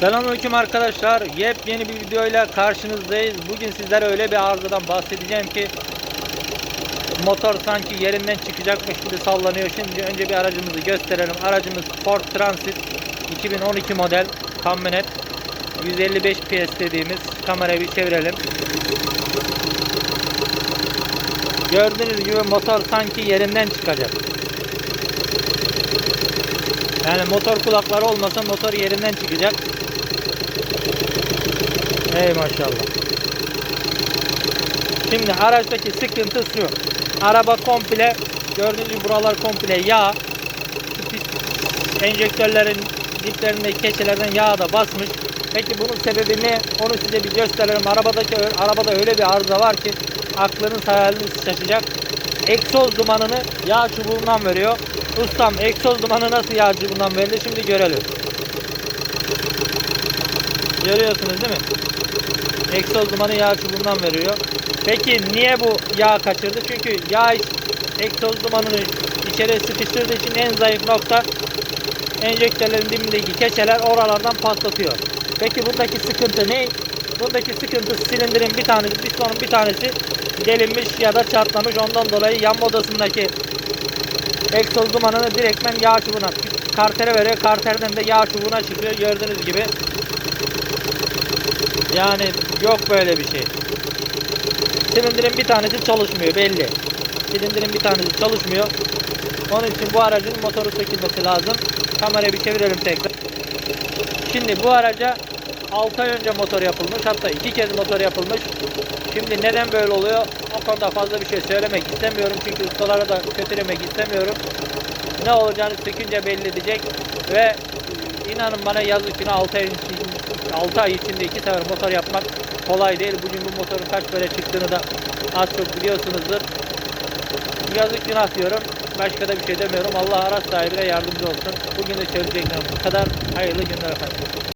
Selamünaleyküm arkadaşlar. Yepyeni bir videoyla karşınızdayız. Bugün sizlere öyle bir arızadan bahsedeceğim ki motor sanki yerinden çıkacakmış gibi sallanıyor. Şimdi önce bir aracımızı gösterelim. Aracımız Ford Transit 2012 model kamyonet 155 PS dediğimiz kamerayı bir çevirelim. Gördüğünüz gibi motor sanki yerinden çıkacak. Yani motor kulakları olmasa motor yerinden çıkacak. Ey maşallah. Şimdi araçtaki sıkıntı şu. Araba komple gördüğünüz gibi buralar komple yağ. Pis enjektörlerin diplerindeki keçelerden yağ da basmış. Peki bunun sebebi ne? Onu size bir gösterelim. Arabadaki arabada öyle bir arıza var ki aklınız hayaliniz şaşacak. Egzoz dumanını yağ çubuğundan veriyor. Ustam egzoz dumanı nasıl yağ çubuğundan verildi? Şimdi görelim. Görüyorsunuz değil mi? Egzoz dumanı yağ çubuğundan veriyor. Peki niye bu yağ kaçırdı? Çünkü yağ egzoz dumanını içeri sıkıştırdığı için en zayıf nokta enjektörlerin dibindeki keçeler oralardan patlatıyor. Peki buradaki sıkıntı ne? Buradaki sıkıntı silindirin bir tanesi, pistonun bir tanesi delinmiş ya da çatlamış. Ondan dolayı yanma odasındaki egzoz dumanını direktmen yağ çubuğuna kartere veriyor. Karterden de yağ çubuğuna çıkıyor gördüğünüz gibi. Yani yok böyle bir şey. Silindirin bir tanesi çalışmıyor belli. Silindirin bir tanesi çalışmıyor. Onun için bu aracın motoru sökülmesi lazım. Kamerayı bir çevirelim tekrar. Şimdi bu araca 6 ay önce motor yapılmış. Hatta iki kez motor yapılmış. Şimdi neden böyle oluyor? O konuda fazla bir şey söylemek istemiyorum. Çünkü ustalara da kötülemek istemiyorum. Ne olacağını sökünce belli edecek. Ve inanın bana yazık günah 6 ay, 6 ay içinde iki sefer motor yapmak kolay değil. Bugün bu motorun kaç böyle çıktığını da az çok biliyorsunuzdur. Yazık günah diyorum. Başka da bir şey demiyorum. Allah araç sahibine yardımcı olsun. Bugün de söyleyeceklerim bu kadar. Hayırlı günler efendim.